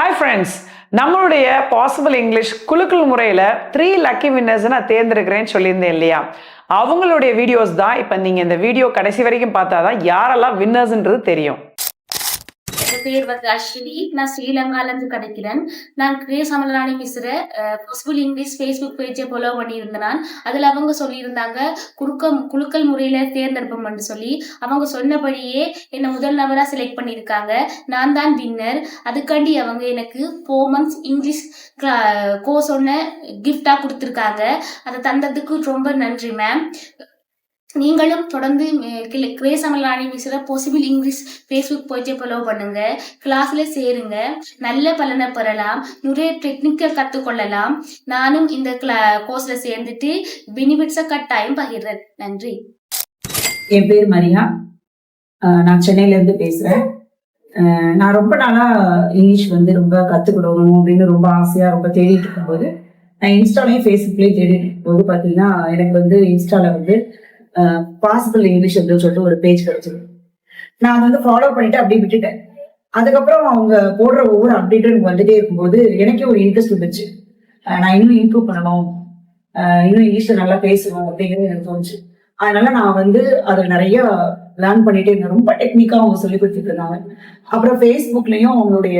Hi friends நம்மளுடைய possible English குலுக்குள் முறையில் த்ரீ லக்கி வின்னர்ஸ் நான் தேர்ந்தெடுக்கிறேன்னு சொல்லியிருந்தேன் இல்லையா? அவங்களுடைய வீடியோஸ் தான் இப்போ நீங்கள் இந்த வீடியோ கடைசி வரைக்கும் பார்த்தா தான் யாரெல்லாம் வின்னர்ஸ்ன்றது தெரியும். பேர் வந்து அஸ்வினி நான் ஸ்ரீலங்கால இருந்து கிடைக்கிறேன். நான் Grace Amalarani Mishra possible English Facebook பேஜை ஃபாலோ பண்ணியிருந்தேன் நான் அதில் அவங்க சொல்லியிருந்தாங்க குறுக்க குழுக்கள் முறையில் தேர்ந்தெடுப்போம்னு சொல்லி. அவங்க சொன்னபடியே என்னை முதல் நபராக செலக்ட் பண்ணியிருக்காங்க. நான் தான் வின்னர் அதுக்காண்டி அவங்க எனக்கு ஃபோர் மந்த்ஸ் இங்கிலீஷ் கோர்ஸ் ஒன்று கிஃப்டாக கொடுத்துருக்காங்க. அதை தந்ததுக்கு ரொம்ப நன்றி மேம் நீங்களும் தொடர்ந்து Grace Amalani Mishra possible English Facebook பேஜை ஃபாலோ பண்ணுங்க. கிளாஸ்ல சேருங்க. நல்ல பலனை பெறலாம். நிறைய டெக்னிக்கை கற்றுக்கொள்ளலாம் நானும் இந்த கிளா கோர்ஸ்ல சேர்ந்துட்டு பெனிஃபிட்ஸை கட்டாயம் பகிர்றேன். நன்றி. என் பேர் மரியா. நான் சென்னையில இருந்து பேசுறேன். நான் ரொம்ப நாளா இங்கிலீஷ் வந்து ரொம்ப கத்துக்கிடணும் அப்படின்னு ரொம்ப ஆசையா ரொம்ப தேடிட்டு இருக்கும்போது நான் இன்ஸ்டாலையும் ஃபேஸ்புக்லயும் தேடிட்டு இருக்கும்போது பார்த்தீங்கன்னா எனக்கு வந்து இன்ஸ்டால வந்து பாசிபிள் இங்கிலீஷ் அப்படின்னு சொல்லிட்டு ஒரு பேஜ் கிடைச்சது நான் அதை வந்து ஃபாலோ பண்ணிட்டு அப்படியே விட்டுட்டேன். அதுக்கப்புறம் அவங்க போடுற ஒவ்வொரு அப்டேட்டும் எனக்கு வந்துட்டே இருக்கும்போது எனக்கே ஒரு இன்ட்ரெஸ்ட் வந்துச்சு. நான் இன்னும் இம்ப்ரூவ் பண்ணணும். இன்னும் இங்கிலீஷ்ல நல்லா பேசணும் அப்படிங்கிறது எனக்கு தோணுச்சு. அதனால நான் வந்து அதை நிறைய லேர்ன் பண்ணிட்டே இருந்தேன். ரொம்ப டெக்னிக்கா அவங்க சொல்லி கொடுத்துட்டு இருந்தாங்க. அப்புறம் ஃபேஸ்புக்லயும் அவங்களுடைய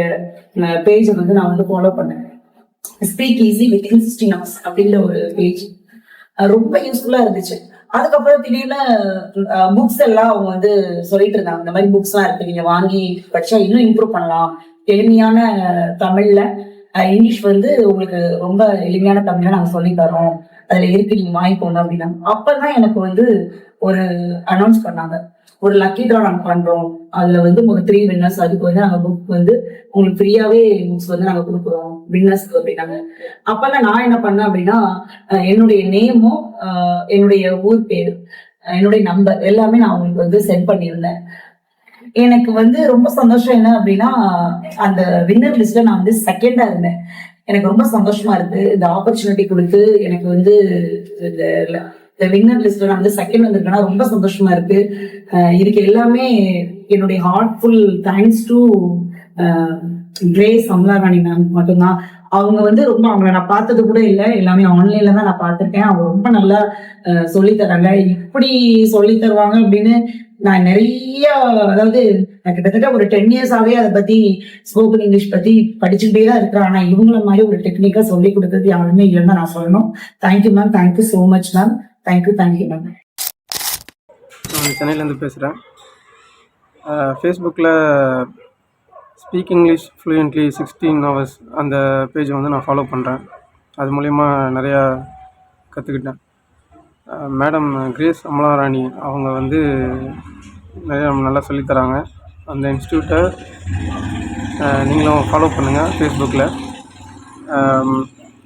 பேஜை வந்து நான் வந்து ஃபாலோ பண்ணேன். Speak easy with in sixteen hours அப்படின்ற ஒரு பேஜ் ரொம்ப யூஸ்ஃபுல்லா இருந்துச்சு. அதுக்கப்புறம் திடீர்னு புக்ஸ் எல்லாம் அவங்க வந்து சொல்லிட்டு இருந்தாங்க. இந்த மாதிரி புக்ஸ் எல்லாம் இருக்கு. நீங்க வாங்கி படிச்சா இன்னும் இம்ப்ரூவ் பண்ணலாம். எளிமையான தமிழ்ல இங்கிலீஷ் வந்து உங்களுக்கு ரொம்ப எளிமையான தமிழ்ல நாங்க சொல்லி தரோம் அதுல இருக்கு நீங்க வாங்கிக்கோங்க அப்படின்னா அப்பதான் எனக்கு வந்து ஒரு அனௌன்ஸ் பண்ணாங்க. ஒரு லக்கி ட்ரா நாங்க பண்றோம். அதுல வந்து உங்களுக்கு த்ரீ வின்னர்ஸ் அதுக்கு வந்து நாங்க புக் வந்து உங்களுக்கு ஃப்ரீயாவே புக்ஸ் வந்து நாங்க கொடுக்குறோம். வின்னர்ஸ்க்கு அப்படின்னாங்க. அப்பதான் நான் என்ன பண்ணேன் அப்படின்னா என்னுடைய நேமும் என்னுடைய ஊர் பேர் என்னுடைய நம்பர் எல்லாமே நான் உங்களுக்கு வந்து சென்ட் பண்ணியிருந்தேன். எனக்கு வந்து ரொம்ப சந்தோஷம் என்ன அப்படின்னா அந்த வின்னர் லிஸ்ட்ல நான் வந்து செகண்டா இருந்தேன். எனக்கு ரொம்ப சந்தோஷமா இருக்கு. இந்த ஆப்பர்ச்சுனிட்டி கொடுத்து எனக்கு வந்து இந்த வின்னர் லிஸ்ட்ல நான் வந்து செகண்ட் வந்திருக்கேன்னா ரொம்ப சந்தோஷமா இருக்கு. இதுக்கு எல்லாமே என்னுடைய heartful thanks to Grace Amalarani ma'am மட்டும்தான். அவங்க வந்து ரொம்ப அவங்கள நான் பார்த்தது கூட இல்லை. எல்லாமே ஆன்லைன்ல தான் நான் பார்த்துருக்கேன். அவங்க ரொம்ப நல்லா சொல்லி சொல்லித் தராங்க. இப்படி சொல்லி தருவாங்க அப்படின்னு நான் நிறைய அதாவது நான் கிட்டத்தட்ட ஒரு டென் இயர்ஸாவே அதை பத்தி ஸ்போக்கன் இங்கிலீஷ் பத்தி படிச்சுட்டே தான் இருக்கிறேன். ஆனா இவங்கள மாதிரி ஒரு டெக்னிக்கா சொல்லி கொடுத்தது யாருமே இல்லைன்னு நான் சொல்லணும். Thank you ma'am thank you so much ma'am thank you thank you ma'am நான் சென்னையிலேருந்து பேசுகிறேன் ஃபேஸ்புக்கில் speak English fluently sixteen hours அந்த பேஜை வந்து நான் ஃபாலோ பண்ணுறேன் அது மூலிமா நிறையா கற்றுக்கிட்டேன் மேடம் கிரேஸ் அமலாராணி. அவங்க வந்து நிறையா நல்லா சொல்லித்தராங்க அந்த இன்ஸ்டியூட்டை நீங்களும் ஃபாலோ பண்ணுங்கள் ஃபேஸ்புக்கில்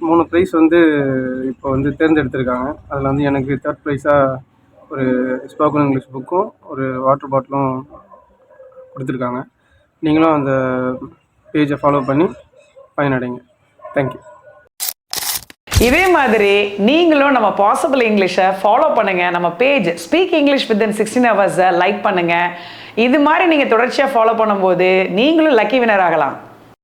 மூணு ப்ரைஸ் வந்து இப்போ வந்து தேர்ந்தெடுத்திருக்காங்க. அதில் வந்து எனக்கு தேர்ட் ப்ரைஸாக ஒரு ஸ்போக்கன் இங்கிலீஷ் புக்கும் ஒரு வாட்டர் பாட்டிலும் கொடுத்துருக்காங்க. நீங்களும் அந்த பேஜை ஃபாலோ பண்ணி பயனடைங்க. தேங்க்யூ இதே மாதிரி நீங்களும் நம்ம பாசிபிள் இங்கிலீஷை ஃபாலோ பண்ணுங்க. நம்ம page speak English within sixteen ஹவர்ஸை like பண்ணுங்க. இது மாதிரி நீங்கள் தொடர்ச்சியாக ஃபாலோ பண்ணும்போது நீங்களும் லக்கி வினர் ஆகலாம்.